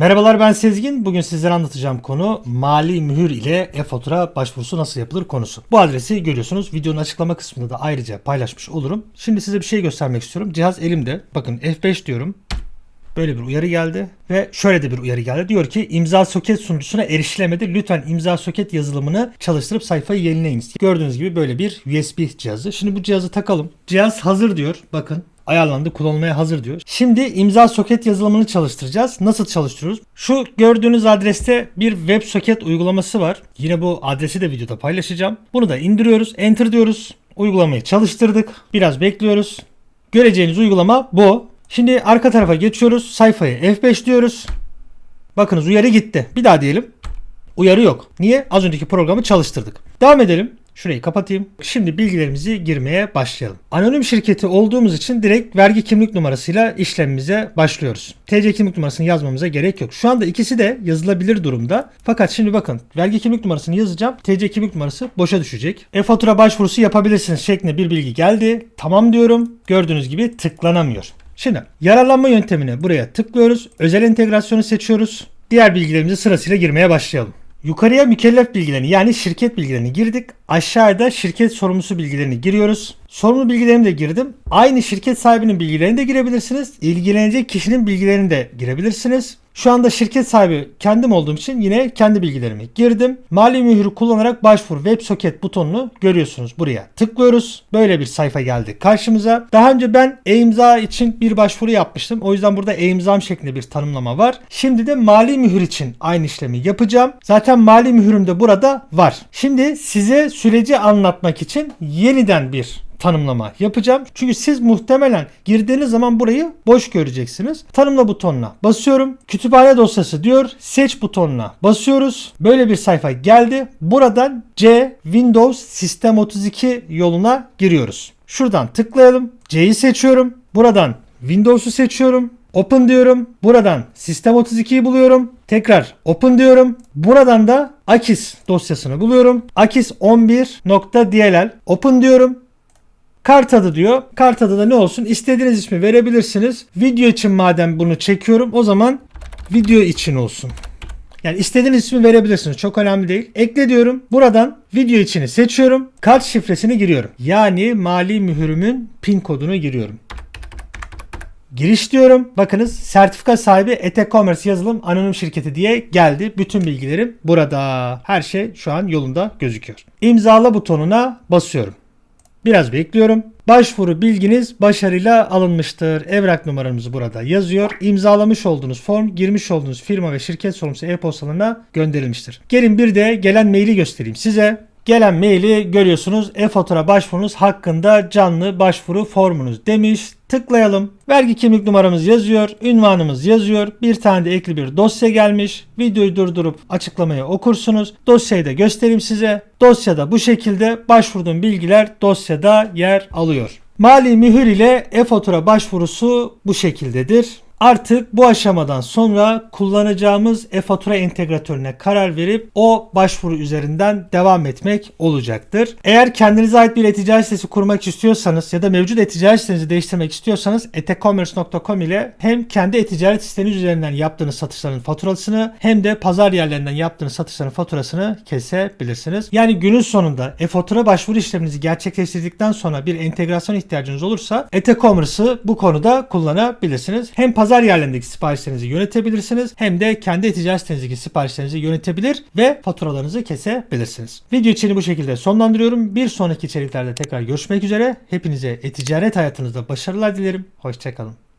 Merhabalar ben Sezgin. Bugün sizlere anlatacağım konu mali mühür ile e-fatura başvurusu nasıl yapılır konusu. Bu adresi görüyorsunuz. Videonun açıklama kısmında da ayrıca paylaşmış olurum. Şimdi size bir şey göstermek istiyorum. Cihaz elimde. Bakın F5 diyorum. Böyle bir uyarı geldi ve şöyle de bir uyarı geldi. Diyor ki imza soket sunucusuna erişilemedi. Lütfen imza soket yazılımını çalıştırıp sayfayı yenileyiniz. Gördüğünüz gibi böyle bir USB cihazı. Şimdi bu cihazı takalım. Cihaz hazır diyor. Bakın ayarlandı kullanılmaya hazır diyor. Şimdi imza soket yazılımını çalıştıracağız. Nasıl çalıştırıyoruz? Şu gördüğünüz adreste bir web soket uygulaması var. Yine bu adresi de videoda paylaşacağım. Bunu da indiriyoruz. Enter diyoruz. Uygulamayı çalıştırdık. Biraz bekliyoruz. Göreceğiniz uygulama bu. Şimdi arka tarafa geçiyoruz. Sayfayı F5 diyoruz. Bakınız uyarı gitti. Bir daha diyelim. Uyarı yok. Niye? Az önceki programı çalıştırdık. Devam edelim. Şurayı kapatayım. Şimdi bilgilerimizi girmeye başlayalım. Anonim şirketi olduğumuz için direkt vergi kimlik numarasıyla işlemimize başlıyoruz. TC kimlik numarasını yazmamıza gerek yok. Şu anda ikisi de yazılabilir durumda. Fakat şimdi bakın vergi kimlik numarasını yazacağım. TC kimlik numarası boşa düşecek. E-fatura başvurusu yapabilirsiniz şeklinde bir bilgi geldi. Tamam diyorum. Gördüğünüz gibi tıklanamıyor. Şimdi yararlanma yöntemine buraya tıklıyoruz. Özel entegrasyonu seçiyoruz. Diğer bilgilerimizi sırasıyla girmeye başlayalım. Yukarıya mükellef bilgilerini yani şirket bilgilerini girdik. Aşağıda şirket sorumlusu bilgilerini giriyoruz. Sorumlu bilgilerimi de girdim. Aynı şirket sahibinin bilgilerini de girebilirsiniz. İlgilenecek kişinin bilgilerini de girebilirsiniz. Şu anda şirket sahibi kendim olduğum için yine kendi bilgilerimi girdim. Mali mühürü kullanarak başvur WebSocket butonunu görüyorsunuz. Buraya tıklıyoruz. Böyle bir sayfa geldi karşımıza. Daha önce ben e-imza için bir başvuru yapmıştım. O yüzden burada e-imzam şeklinde bir tanımlama var. Şimdi de mali mühür için aynı işlemi yapacağım. Zaten mali mühürüm de burada var. Şimdi size süreci anlatmak için yeniden bir tanımlama yapacağım. Çünkü siz muhtemelen girdiğiniz zaman burayı boş göreceksiniz. Tanımla butonuna basıyorum. Kütüphane dosyası diyor. Seç butonuna basıyoruz. Böyle bir sayfa geldi. Buradan C Windows Sistem 32 yoluna giriyoruz. Şuradan tıklayalım. C'yi seçiyorum. Buradan Windows'u seçiyorum. Open diyorum. Buradan Sistem 32'yi buluyorum. Tekrar Open diyorum. Buradan da Akis dosyasını buluyorum. Akis 11.dll Open diyorum. Kart adı diyor. Kart adı da ne olsun? İstediğiniz ismi verebilirsiniz. Video için madem bunu çekiyorum o zaman video için olsun. Yani istediğiniz ismi verebilirsiniz. Çok önemli değil. Ekle diyorum. Buradan video içini seçiyorum. Kart şifresini giriyorum. Yani mali mühürümün pin kodunu giriyorum. Giriş diyorum. Bakınız sertifika sahibi e-commerce yazılım anonim şirketi diye geldi. Bütün bilgilerim burada. Her şey şu an yolunda gözüküyor. İmzala butonuna basıyorum. Biraz bekliyorum. Başvuru bilginiz başarıyla alınmıştır. Evrak numaramız burada yazıyor. İmzalamış olduğunuz form girmiş olduğunuz firma ve şirket sorumlusu e-postalarına gönderilmiştir. Gelin bir de gelen maili göstereyim size. Gelen maili görüyorsunuz. E-fatura başvurunuz hakkında canlı başvuru formunuz demiş. Tıklayalım. Vergi kimlik numaramız yazıyor. Ünvanımız yazıyor. Bir tane de ekli bir dosya gelmiş. Videoyu durdurup açıklamayı okursunuz. Dosyayı da göstereyim size. Dosyada bu şekilde başvurduğum bilgiler dosyada yer alıyor. Mali mühür ile e-fatura başvurusu bu şekildedir. Artık bu aşamadan sonra kullanacağımız e-fatura entegratörüne karar verip o başvuru üzerinden devam etmek olacaktır. Eğer kendinize ait bir e-ticaret sitesi kurmak istiyorsanız ya da mevcut e-ticaret sitenizi değiştirmek istiyorsanız etecommerce.com ile hem kendi e-ticaret siteniz üzerinden yaptığınız satışların faturasını hem de pazar yerlerinden yaptığınız satışların faturasını kesebilirsiniz. Yani günün sonunda e-fatura başvuru işleminizi gerçekleştirdikten sonra bir entegrasyon ihtiyacınız olursa Etecommerce'ı bu konuda kullanabilirsiniz. Hem pazar yerlerindeki siparişlerinizi yönetebilirsiniz hem de kendi e-ticaret sitenizdeki siparişlerinizi yönetebilir ve faturalarınızı kesebilirsiniz. Video içeriğini bu şekilde sonlandırıyorum. Bir sonraki içeriklerde tekrar görüşmek üzere. Hepinize e-ticaret hayatınızda başarılar dilerim. Hoşçakalın.